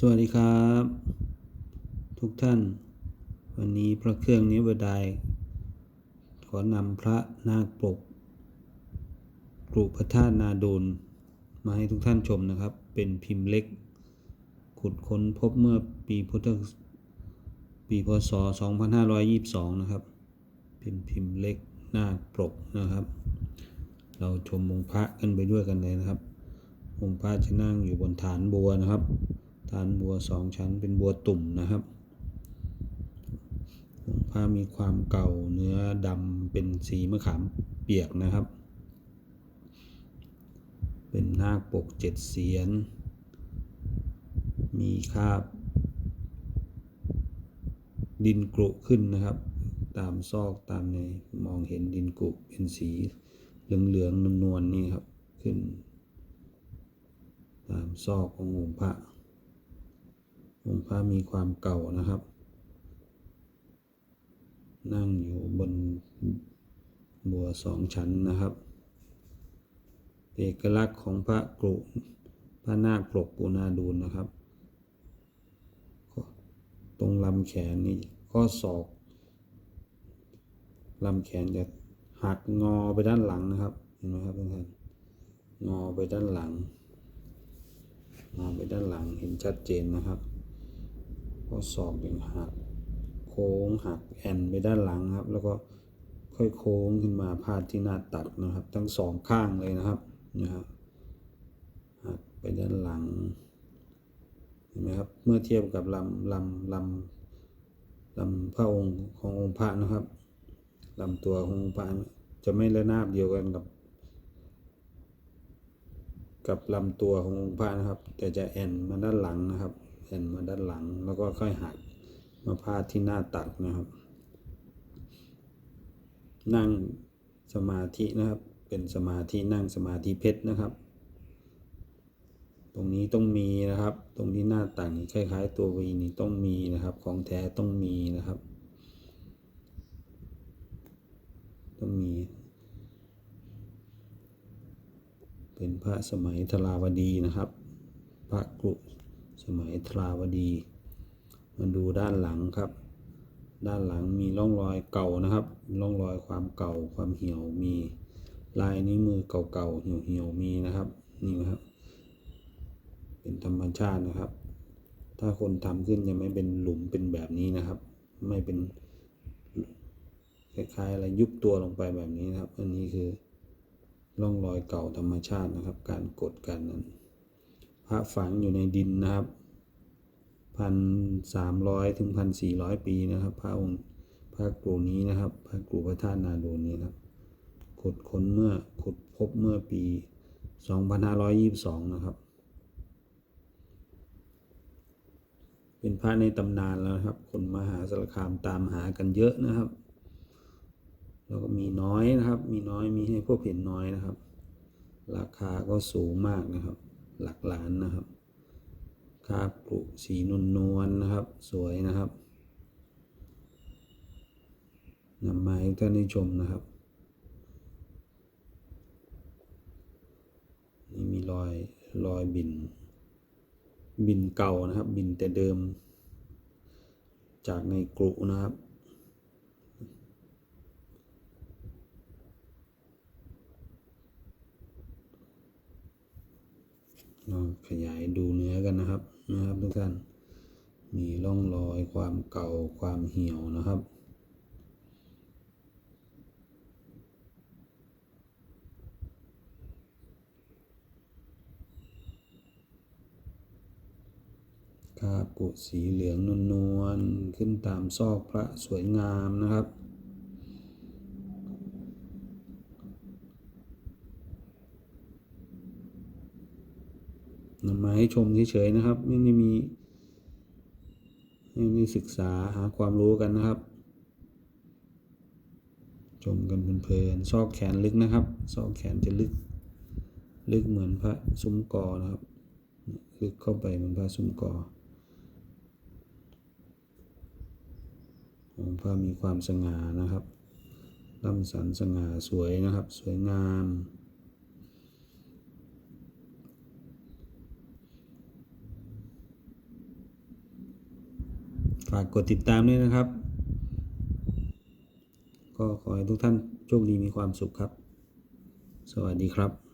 สวัสดีครับ ทุกท่าน วันนี้พระเครื่องนิวดายขอนำพระนาคปกกรุพระธาตุนาดูลมาให้ทุกท่านชมนะครับ เป็นพิมพ์เล็ก ขุดค้นพบเมื่อปีพุทธปีพศ 2522 นะครับ เป็นพิมพ์เล็กนาคปกนะครับ เราชมองค์พระกันไปด้วยกันเลยนะครับองค์พระจะนั่งอยู่บนฐานบัวนะครับ ฐานบัวสองชั้นเป็นบัวตุ่มนะครับองค์พระมีความเก่าเนื้อดำเป็นสีมะขามเปียกนะครับ เป็นนาคปกเจ็ดเสียน มีคาบ ดินกรุขึ้นนะครับ ตามซอกตามในมองเห็นดินกรุเป็นสีเหลืองๆนวลๆนี่ครับ ขึ้น ตามซอกขององค์พระ องค์พระมีความเก่านะครับ นั่งอยู่บนบัวสองชั้นนะครับ เอกลักษณ์ของพระกรุพระนาคปลกปุนาดูลนะครับ ตรงลำแขนนี่ข้อศอกลำแขนจะหักงอไปด้านหลังนะครับ เห็นไหมครับเพื่อนงอไปด้านหลัง งอไปด้านหลังเห็นชัดเจนนะครับ ข้อศอกยังหักโค้งหักแอนไปด้านหลังครับ แล้วก็ค่อยโค้งขึ้นมาพาดที่หน้าตัดนะครับ ทั้งสองข้างเลยนะครับนะครับหักไปด้านหลังเห็นไหมครับเมื่อเทียบกับลำลำลำลำพระองค์ขององค์พระนะครับลำตัวขององค์พระจะไม่ระนาบเดียวกันกับ กับลำตัวขององค์พระนะครับ แต่จะแอนมาด้านหลังนะครับ แอนมาด้านหลัง แล้วก็ค่อยหักมาพาดที่หน้าตักนะครับ นั่งสมาธินะครับ เป็นสมาธินั่งสมาธิเพชรนะครับ ตรงนี้ต้องมีนะครับ ตรงที่หน้าต่างคล้าย ๆ ตัววีนี่ต้องมีนะครับ ของแท้ต้องมีนะครับ ต้องมี เป็นพระสมัยธราวดีนะครับ พระกรุ สมัยธราวดี มาดูด้านหลังครับ ด้านหลังมีร่องรอยเก่านะครับ ร่องรอยความเก่าความเหี่ยวมีลายนิ้วมือเก่าๆเหี่ยวๆมีนะครับนี่นะครับ เป็นธรรมชาตินะครับ ถ้าคนทำขึ้นยังไม่เป็นหลุมเป็นแบบนี้นะครับ ไม่เป็นคล้ายๆอะไรยุบตัวลงไปแบบนี้นะครับ อันนี้คือร่องรอยเก่าธรรมชาตินะครับ การกดกันนั้น พระฝังอยู่ในดินนะครับพันสามร้อยถึงพันสี่ร้อยปีนะครับ พระองค์พระกรูนี้นะครับ พระกรูพระธาตุนาดูนี้นะครับขุดค้นเมื่อขุดพบเมื่อปีสองพันห้าร้อยยี่สิบสองนะครับ เป็นพระในตำนานแล้วครับ คนมหาสารคามตามหากันเยอะนะครับ แล้วก็มีน้อยนะครับ มีน้อยมีให้พวกเห็นน้อยนะครับ ราคาก็สูงมากนะครับ หลักล้านนะครับคาบกรุสีนวลนวลนะครับ สวยนะครับนำมาให้ท่านได้ชมนะครับนี่มีรอยรอยบิน บินเก่านะครับ บินแต่เดิม จากในกรุนะครับ เราขยายดูเนื้อกันนะครับนะครับทุกท่านมีร่องรอยความเก่าความเหี่ยวนะครับ คราบกุสีเหลืองนวลๆขึ้นตามซอกพระสวยงามนะครับ นำมาให้ชมเฉยๆนะครับ ไม่ได้มีไม่ได้ศึกษาหาความรู้กันนะครับ ชมกันเพลินๆซอกแขนลึกนะครับ ซอกแขนจะลึก ลึกเหมือนพระซุ้มกอนะครับ ลึกเข้าไปเหมือนพระซุ้มกอองค์พระมีความสง่านะครับลำสันสง่าสวยนะครับ สวยงาม ฝากกดติดตามด้วยนะครับ ก็ขอให้ทุกท่านโชคดีมีความสุขครับ สวัสดีครับ